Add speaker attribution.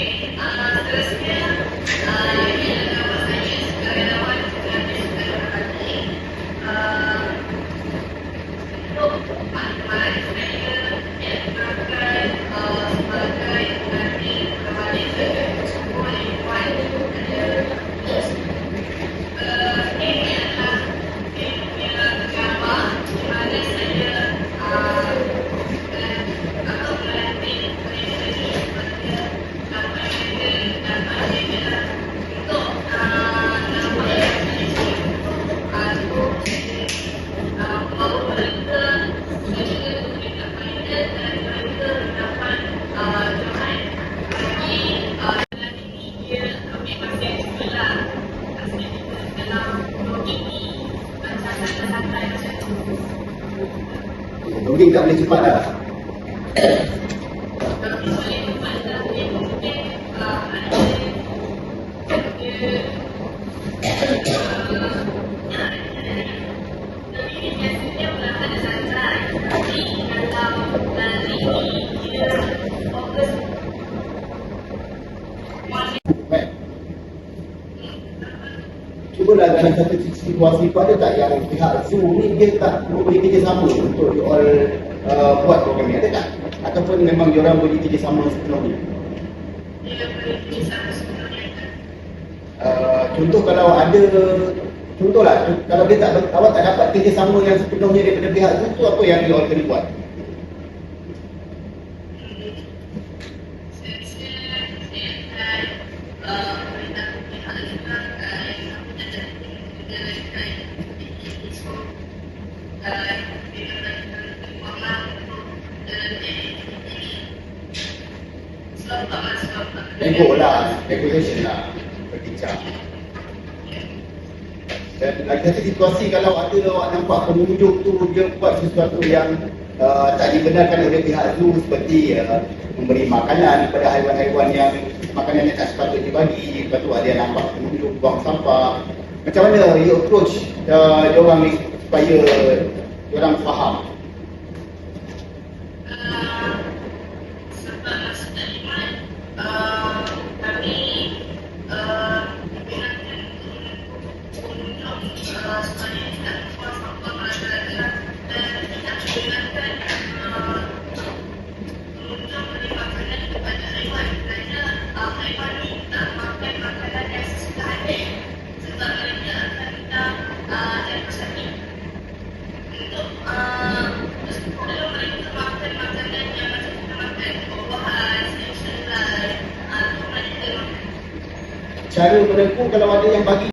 Speaker 1: Okay. Uh, terus dia Mungkin tak boleh cepat lah. Cubalah dalam satu situasi tu ada tak yang pihak Zoom ni dia tak memberi kerjasama untuk diorang uh, buat program ni ada tak? Ataupun memang diorang beri kerjasama sepenuhnya? Uh, contoh kalau ada contohlah kalau dia tak awak tak dapat kerjasama yang sepenuhnya daripada pihak Zoom tu apa yang diorang kena buat? Nego lah, negotiation lah, berbincang. Dan lagi satu situasi kalau ada awak nampak pengunjung tu dia buat sesuatu yang uh, tak dibenarkan oleh pihak zoo seperti uh, memberi makanan kepada haiwan-haiwan yang makanan yang tak sepatutnya dibagi, lepas tu ada yang nampak pengunjung buang sampah. Macam mana you approach uh, diorang ni supaya diorang faham? Cara menempuh kalau ada yang bagi